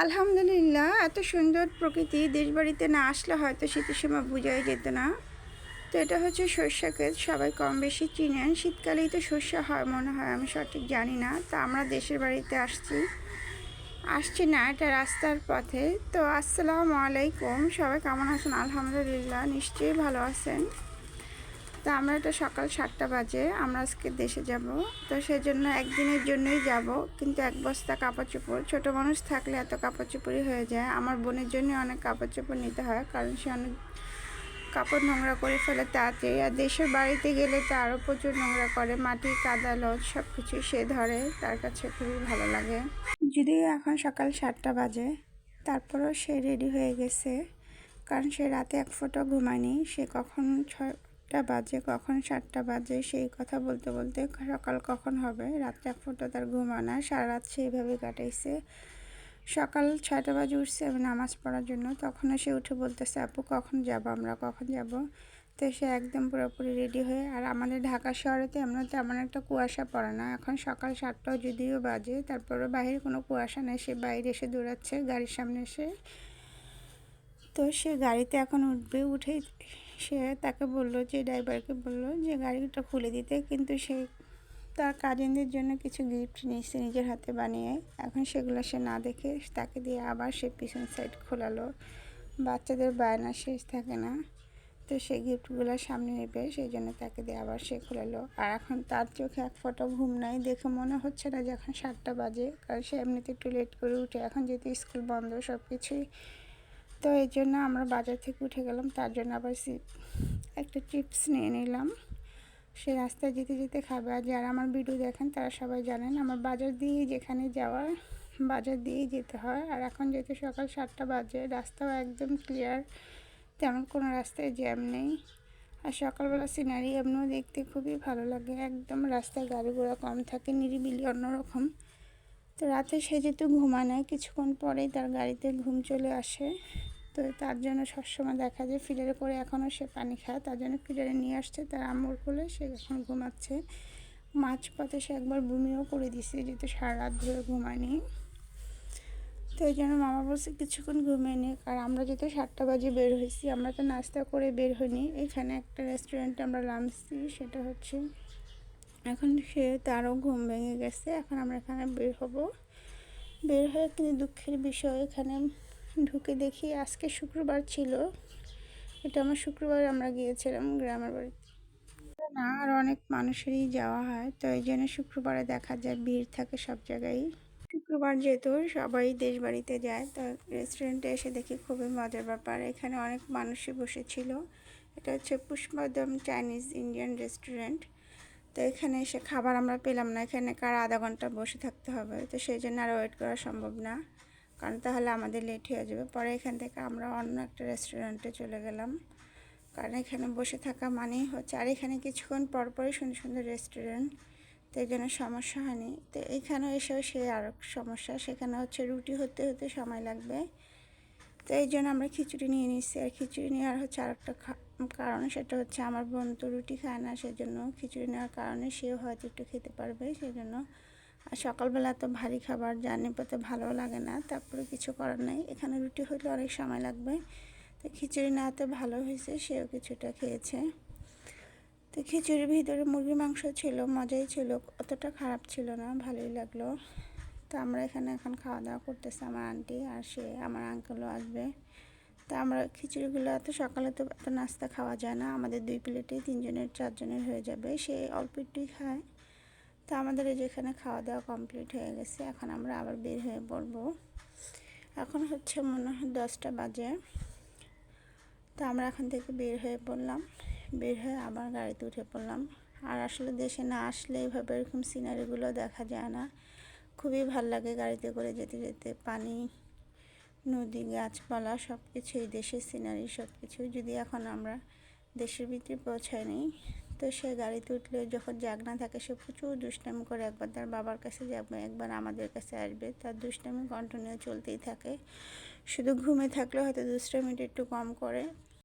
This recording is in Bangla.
আলহামদুলিল্লাহ, এত সুন্দর প্রকৃতি, দেশবাড়িতে না আসলে হয়তো শীতের সময় বোঝাই যেত না। তো এটা হচ্ছে সর্ষা ক্ষেত, সবাই কম বেশি চিনেন। শীতকালেই তো সর্ষা হয় মনে হয়, আমি সঠিক জানি না। তো আমরা দেশের বাড়িতে আসছি। আসছি না, এটা রাস্তার পথে। তো আসসালামু আলাইকুম, সবাই কেমন আছেন? আলহামদুলিল্লাহ, নিশ্চয়ই ভালো আছেন। তো আমরা এটা সকাল সাতটা বাজে, আমরা আজকে দেশে যাব। তো সেজন্য একদিনের জন্যই যাব, কিন্তু এক বস্তা কাপড় চোপড়। ছোটো মানুষ থাকলে এত কাপড় চোপড়ই হয়ে যায়। আমার বোনের জন্য অনেক কাপড় চোপড় নিতে হয়, কারণ সে অনেক কাপড় নোংরা করে ফেলে তাড়াতাড়ি আর দেশের বাড়িতে গেলে তো আরও প্রচুর নোংরা করে, মাটি, কাদা, লজ সব কিছু সে ধরে, তার কাছে খুবই ভালো লাগে। যদিও এখন সকাল সাতটা বাজে, তারপরেও সে রেডি হয়ে গেছে, কারণ সে রাতে এক ফোঁটা ঘুমায়নি। সে কখন ছয়টা বাজে, কখন সাতটা বাজে, সেই কথা বলতে বলতে সকাল কখন হবে? রাত্রে এক ফোঁটা তার ঘুমানো সারা রাত সেইভাবে কাটাইছে। সকাল ছয়টা বাজে উঠছে নামাজ পড়ার জন্য, তখনও সে উঠে বলতেছে, আপু, কখন যাব আমরা? কখন যাব? তো সে একদম পুরোপুরি রেডি হয়ে, আর আমাদের ঢাকা শহরে তো এমন তেমন একটা কুয়াশা পড়ে না। এখন সকাল সাতটাও যদিও বাজে তারপরে বাইরে কোনো কুয়াশা নেই, সে বাইরে এসে দৌড়াচ্ছে গাড়ির সামনে এসে। তো সে গাড়িতে এখন উঠবে, উঠেই সে তাকে বলল যে, ড্রাইভারকে বলল যে, গাড়িটা খুলে দিতে। কিন্তু সে তার কাজিনদের জন্য কিছু গিফট নিয়েছে নিজের হাতে বানিয়ে। এখন সেগুলো সে না দেখে তাকে দিয়ে আবার সে পিছন সাইড খোলালো। বাচ্চাদের বায়না শেষ থাকে না। তো সেই গিফটগুলো সামনে নেবে, সেই জন্য তাকে দিয়ে আবার সে খোলালো। আর এখন তার চোখে এক ফটো ঘুম নাই, দেখে মনে হচ্ছে না যে এখন সাতটা বাজে। কারণ সে এমনিতে একটু লেট করে উঠে। এখন যেহেতু স্কুল বন্ধ সব কিছুই তো এই জন্য আমরা বাজার থেকে উঠে গেলাম, তার জন্য আবার একটা চিপস নিয়ে নিলাম। সে রাস্তায় যেতে যেতে খাবে। আর যারা আমার ভিডিও দেখেন, তারা সবাই জানেন, আমার বাজার দিয়ে যেখানে যাওয়ার, বাজার দিয়েই যেতে হয়। আর এখন যেহেতু সকাল সাতটা বাজে, রাস্তাও একদম ক্লিয়ার তেমন কোনো রাস্তায় জ্যাম নেই। আর সকালবেলা সিনারি এমনিও দেখতে খুবই ভালো লাগে। একদম রাস্তায় গাড়ি ঘোড়া কম থাকে, নিরিবিলি অন্যরকম। তো রাতে সে যেহেতু ঘুমায় কিছুক্ষণ পরেই তার গাড়িতে ঘুম চলে আসে। তো তার জন্য সবসময় দেখা যায় ফিলারে করে এখনও সে পানি খায়। তার জন্য ফিলারে নিয়ে আসছে তার আম্মুর কোলে, সে এখন ঘুমাচ্ছে। মাঝপথে সে একবার বমিও করে দিছে যেহেতু সারা রাত ধরে ঘুমায়নি। তো ওই জন্য মামা বলছে কিছুক্ষণ ঘুমিয়ে নি আর আমরা যেহেতু সাতটা বাজে বের হয়েছি, আমরা তো নাস্তা করে বের হইনি। এখানে একটা রেস্টুরেন্টে আমরা নামছি সেটা হচ্ছে এখন সে তারও ঘুম ভেঙে গেছে। এখন আমরা এখানে বের হব। বের হয়ে কিন্তু দুঃখের বিষয় এখানে ঢুকে দেখি, আজকে শুক্রবার ছিল। এটা আমার শুক্রবার আমরা গিয়েছিলাম গ্রামের বাড়িতে। না, আর অনেক মানুষেরই যাওয়া হয়, তো এই জন্য শুক্রবারে দেখা যায়, ভিড় থাকে সব জায়গায়। শুক্রবার যেহেতু সবাই দেশ বাড়িতে যায়, তো রেস্টুরেন্টে এসে দেখি খুবই মজার ব্যাপার। এখানে অনেক মানুষই বসেছিল। এটা হচ্ছে পুষ্পদম চাইনিজ ইন্ডিয়ান রেস্টুরেন্ট তো এখানে এসে খাবার আমরা পেলাম না। এখানে কার আধা ঘণ্টা বসে থাকতে হবে। তো সেই জন্য আর ওয়েট করা সম্ভব না। কারণ তাহলে আমাদের লেট হয়ে যাবে। পরে এখান থেকে আমরা অন্য একটা রেস্টুরেন্টে চলে গেলাম। কারণ এখানে বসে থাকা মানেই হচ্ছে আর এখানে কিছুক্ষণ পরপরই সুন্দর সুন্দর রেস্টুরেন্ট তো এই জন্য সমস্যা হয়নি। তো এখানেও এসেও সে আর সমস্যা। সেখানে হচ্ছে রুটি হতে হতে সময় লাগবে। তো এই জন্য আমরা খিচুড়ি নিয়ে নিচ্ছি আর খিচুড়ি নেওয়ার হচ্ছে আরেকটা কারণ সেটা হচ্ছে আমার বোন তো রুটি খায় না, সেজন্য খিচুড়ি নেওয়ার কারণে সেও হয়তো একটু খেতে পারবে সেই জন্য আর সকালবেলা তো ভারী খাবার জার্নি পথে ভালো লাগে না, তারপরে কিছু করার নেই। এখানে রুটি হইলে অনেক সময় লাগবে। তো খিচুড়ি নেওয়াতে ভালো হয়েছে, সেও কিছুটা খেয়েছে। তো খিচুড়ির ভিতরে মুরগির মাংস ছিল, মজাই ছিল, অতটা খারাপ ছিল না, ভালোই লাগল। তো আমরা এখানে এখন খাওয়া দাওয়া করতেছি আমার আন্টি আর সে, আমার আঙ্কেলও আসবে। তো আমরা খিচুড়িগুলো এত সকালে তো এত নাস্তা খাওয়া যায় না, আমাদের দুই প্লেটে তিনজনের, চারজনের হয়ে যাবে। সে অল্প একটুই খায়। তো আমাদের এই যেখানে খাওয়া দাওয়া কমপ্লিট হয়ে গেছে, এখন আমরা আবার বের হয়ে পড়ব। এখন হচ্ছে মনে হয় দশটা বাজে। তো আমরা এখন থেকে বের হয়ে পড়লাম। বের হয়ে আবার গাড়িতে উঠে পড়লাম। আর আসলে দেশে না আসলে এইভাবে এরকম সিনারিগুলো দেখা যায় না। খুবই ভালো লাগে গাড়িতে করে যেতে যেতে। পানি, নদী, গাছপালা সব কিছুই দেশের সিনারি সব কিছু যদি এখন আমরা দেশের ভিতরে পৌঁছায় নেই, তো সে গাড়িতে উঠলে যখন জাগনা থাকে, সে প্রচুর দুষ্টামি করে একবার তার বাবার কাছে যাবে, একবার আমাদের কাছে আসবে। তার দুষ্টামি কন্টিনিউ চলতেই থাকে। শুধু ঘুমে থাকলে হয়তো দুষ্টামিটা একটু কম করে।